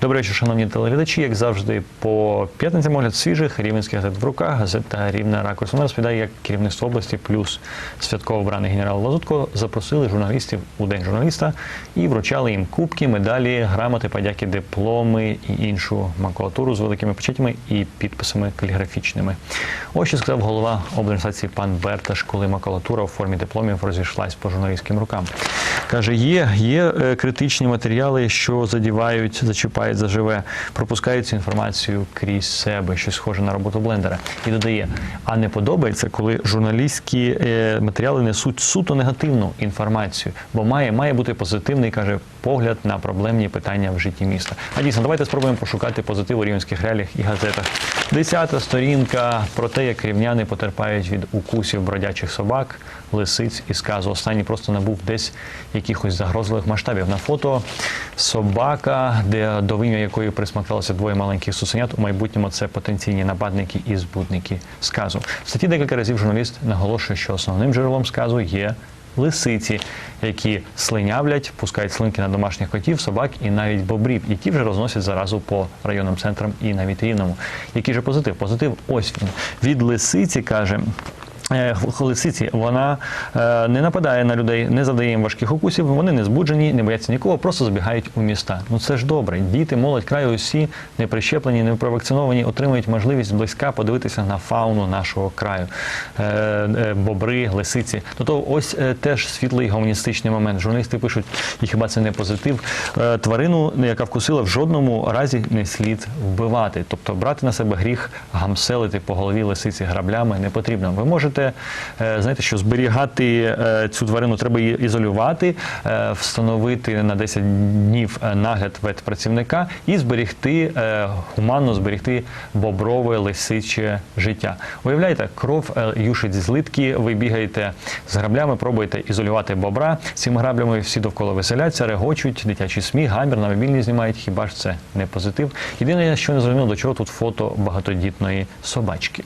Добрий вечір, шановні телеглядачі. Як завжди, по п'ятницям огляд свіжих рівненських газет в руках. Газета Рівна ракурс. Вона розповідає, як керівництво області плюс святково обраний генерал Лазутко запросили журналістів у день журналіста і вручали їм кубки, медалі, грамоти, подяки, дипломи і іншу макулатуру з великими печатями і підписами каліграфічними. Ось що сказав голова облдержадміністрації пан Берташ, коли макулатура у формі дипломів розійшлась по журналістським рукам. Каже, є, є е, критичні матеріали, що задівають, зачіпають заживе, пропускають цю інформацію крізь себе, що схоже на роботу блендера. І додає, а не подобається, коли журналістські е, матеріали несуть суто негативну інформацію, бо має, має бути позитивний, каже, погляд на проблемні питання в житті міста. А дійсно, давайте спробуємо пошукати позитив у рівненських реаліях і газетах. Десята сторінка про те, як рівняни потерпають від укусів бродячих собак, лисиць і сказу. Останній просто набув десь якихось загрозливих масштабів. На фото собака, де до вим'я якої присмакталося двоє маленьких сусенят. У майбутньому це потенційні нападники і збудники сказу. В статті декілька разів журналіст наголошує, що основним джерелом сказу є. Лисиці, які слинявлять, пускають слинки на домашніх котів, собак і навіть бобрів, які вже розносять заразу по районним центрам і навіть рівному. Який же позитив? Позитив ось він. Від лисиці каже. Е, Лисиці вона е, не нападає на людей, не завдає їм важких укусів. Вони не збуджені, не бояться нікого, просто забігають у міста. Ну це ж добре. Діти, молодь краю усі не прищеплені, не провакциновані, отримують можливість зблизька подивитися на фауну нашого краю. Е, Бобри, лисиці. Ну то ось теж світлий гуманістичний момент. Журналісти пишуть, і хіба це не позитив. Тварину, яка вкусила, в жодному разі не слід вбивати. Тобто брати на себе гріх, гамселити по голові лисиці граблями не потрібно. Ви можете е, знаєте, що зберігати е, цю тварину треба її ізолювати, е, встановити на 10 днів нагляд ветпрацівника і зберегти е, гуманно зберегти боброве лисиче життя. Уявляєте, кров юшить зі злитки, ви бігаєте з граблями, пробуєте ізолювати бобра. Цими граблями всі довкола веселяться, регочуть, дитячий сміх, гамір на мобільні знімають. Хіба ж це не позитив? Єдине, що не зрозуміло, до чого тут фото багатодітної собачки.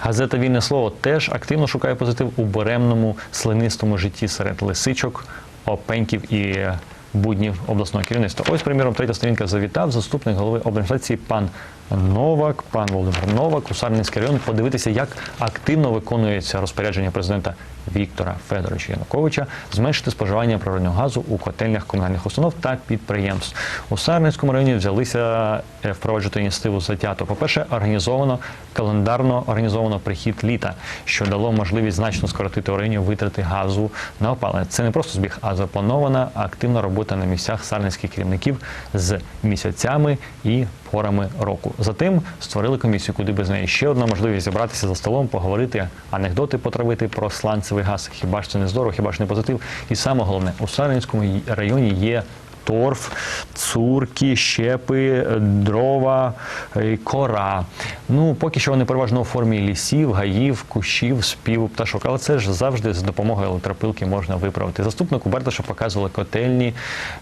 Газета Вільне слово теж активно шукає позитив у буремному слинистому житті серед лисичок, опеньків і буднів обласного керівництва. Ось, приміром, третя сторінка завітав заступник голови облдержадміністрації пан Новак, пан Володимир Новак, у район, подивитися, як активно виконується розпорядження президента Віктора Федоровича Януковича зменшити споживання природного газу у котельнях комунальних установ та підприємств. У Сарненському районі взялися е, впроваджувати ініціативу затято. По-перше, організовано календарно організовано прихід літа, що дало можливість значно скоротити у районі витрати газу на опалення. Це не просто збіг, а запланована активна робота на місцях сарненських керівників з місяцями і порами року. Затим створили комісію, куди без неї ще одна можливість зібратися за столом, поговорити, анекдоти потравити про сланцевий газ. Хіба ж це не здорово, хіба ж не позитив? І саме головне, у Сарненському районі є торф, цурки, щепи, дрова, кора. Ну, поки що вони переважно у формі лісів, гаїв, кущів, співу пташок. Але це ж завжди з допомогою електропилки можна виправити. Заступнику Берташа показували котельні,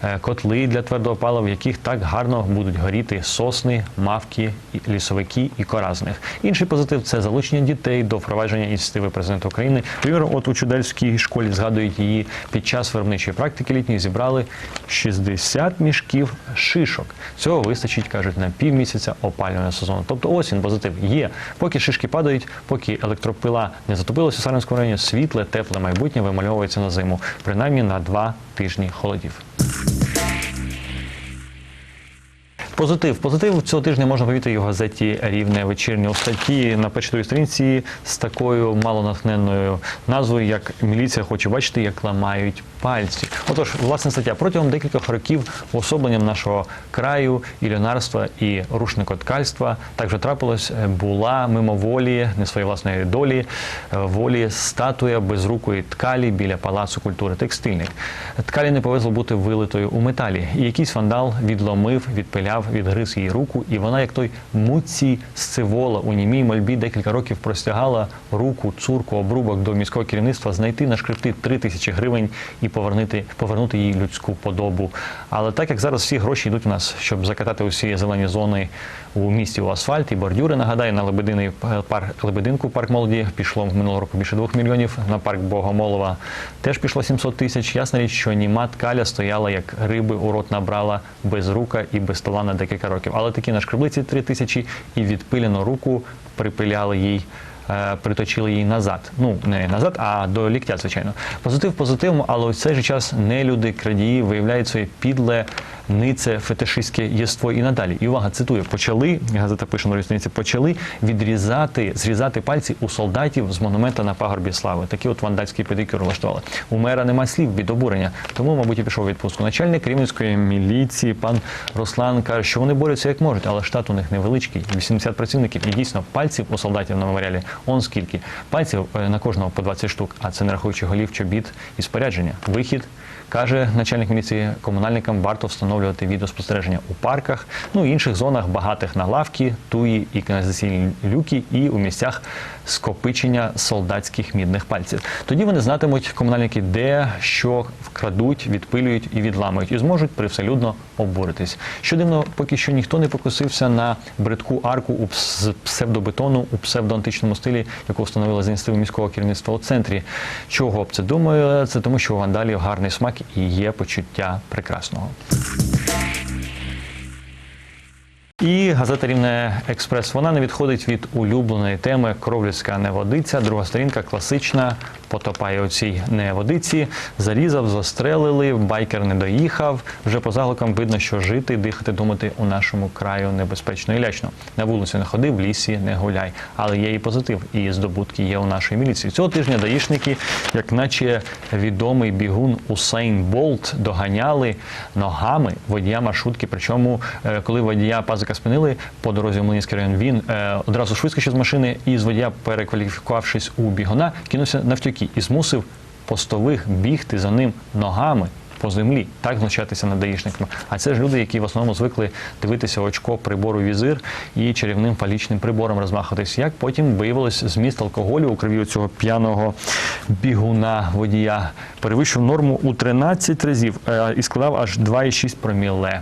е, котли для твердого палива, в яких так гарно будуть горіти сосни, мавки, лісовики і кора з них. Інший позитив це залучення дітей до впровадження ініціативи президента України. Приміром, от у Чудельській школі згадують її під час виробничої практики літньої зібрали 60 мішків шишок. Цього вистачить, кажуть, на півмісяця опалювального сезону. Тобто ось він позитив є. Поки шишки падають, поки електропила не затопилася у Сарненському районі, світле, тепле майбутнє вимальовується на зиму, принаймні на два тижні холодів. Позитив. Позитив цього тижня можна помітити у газеті Рівне вечірнє у статті на першій сторінці з такою малонатхненною назвою, як міліція хоче бачити, як ламають пальці. Отож, власне стаття протягом декількох років уособленням нашого краю ілюнарства і рушникоткальства так вже трапилось, е, була мимоволі, не своєї власної долі, е, волі статуя безрукої ткалі біля палацу культури текстильник. Ткалі не повезло бути вилитою у металі, і якийсь вандал відломив, відпиляв відгриз її руку, і вона, як той муці сцевола у німій мольбі, декілька років простягала руку, цурку, обрубок до міського керівництва знайти на шкрипти 3 тисячі гривень і повернути, повернути їй людську подобу. Але так як зараз всі гроші йдуть у нас, щоб закатати усі зелені зони у місті у асфальт і бордюри, нагадаю, на Лебединий парк Лебединку парк молоді пішло минулого року більше 2 мільйонів. На парк Богомолова теж пішло 700 тисяч. Ясна річ, що німа ткаля стояла як риби у рот набрала без рука і без стола на декілька років. Але такі на шкреблиці 3 тисячі і відпилену руку припиляли їй. е, Приточили її назад. Ну не назад, а до ліктя, звичайно. Позитив позитивом, але у цей же час нелюди, крадії виявляють своє підле нице фетишистське єство і надалі. І увага, цитую, почали, газета пише на різниці, почали відрізати, зрізати пальці у солдатів з монумента на пагорбі слави. Такі от вандальські педикюри влаштували. У мера нема слів від обурення, тому, мабуть, і пішов відпустку. Начальник Рівненської міліції, пан Руслан, каже, що вони борються як можуть, але штат у них невеличкий, 80 працівників. І дійсно пальців у солдатів на меморіалі он скільки. Пальців е, на кожного по 20 штук, а це не рахуючи голів, чобіт і спорядження. Вихід Каже начальник міліції, комунальникам варто встановлювати відеоспостереження у парках, ну і інших зонах, багатих на лавки, туї і каналізаційні люки, і у місцях скопичення солдатських мідних пальців. Тоді вони знатимуть комунальники, де що вкрадуть, відпилюють і відламують, і зможуть привселюдно обуритись. Що дивно, поки що ніхто не покусився на бридку арку у пс- псевдобетону у псевдоантичному стилі, яку встановили за ініціативи міського керівництва у центрі. Чого б це думаю? Це тому, що у вандалів гарний смак і є почуття прекрасного. І газета Рівне Експрес вона не відходить від улюбленої теми Кровлівська неводиця. Друга сторінка класична. Потопає у цій неводиці. Зарізав, застрелили, байкер не доїхав. Вже по заголовкам видно, що жити, дихати, думати у нашому краю небезпечно і лячно. На вулицю не ходи, в лісі не гуляй. Але є і позитив, і здобутки є у нашої міліції. Цього тижня даїшники, як наче відомий бігун Усейн Болт, доганяли ногами водія маршрутки. Причому, е, коли водія пазика спинили по дорозі в Млинський район, він е, одразу швидко з машини і з водія, перекваліфікувавшись у бігуна, кинувся навтюки і змусив постових бігти за ним ногами. По землі так знущатися над даїшниками. А це ж люди, які в основному звикли дивитися очко прибору візир і чарівним фалічним прибором розмахуватись. Як потім виявилось, зміст алкоголю у крові цього п'яного бігуна водія перевищив норму у 13 разів е, і складав аж 2,6 проміле.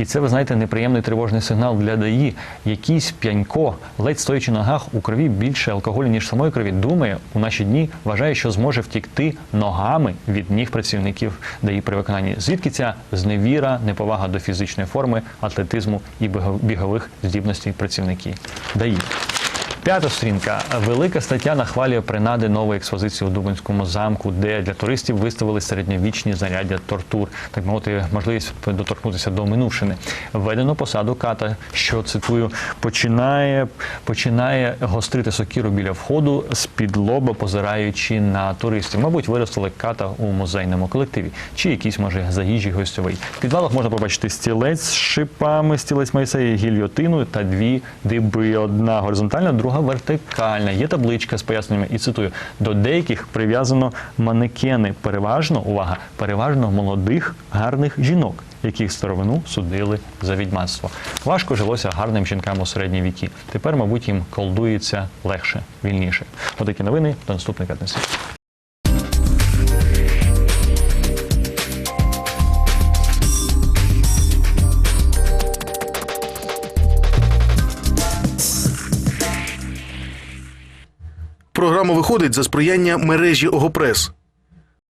І це, ви знаєте, неприємний тривожний сигнал для ДАІ. Якийсь п'янько, ледь стоячи на ногах, у крові більше алкоголю, ніж самої крові, думає у наші дні, вважає, що зможе втікти ногами від ніг працівників ДАІ при виконанні. Звідки ця зневіра, неповага до фізичної форми, атлетизму і біго- бігових здібностей працівників ДАІ. П'ята сторінка. Велика стаття нахвалює принади нової експозиції у Дубинському замку, де для туристів виставили середньовічні знаряддя тортур, так мовити, можливість доторкнутися до минувшини. Введено посаду ката, що цитую, починає, починає гострити сокіру біля входу з-під лоба, позираючи на туристів. Мабуть, виростили ката у музейному колективі, чи якийсь може заїжджий гостьовий. В підвалах можна побачити стілець з шипами, стілець Майсея, гільйотину та дві диби. Одна горизонтальна, друга вертикальна. Є табличка з поясненнями. І цитую: до деяких прив'язано манекени. Переважно, увага, переважно молодих гарних жінок. Яких старовину судили за відьмацтво. Важко жилося гарним жінкам у середні віки. Тепер, мабуть, їм колдується легше, вільніше. Отакі новини до наступної п'ятниці. Програма виходить за сприяння мережі Огопрес.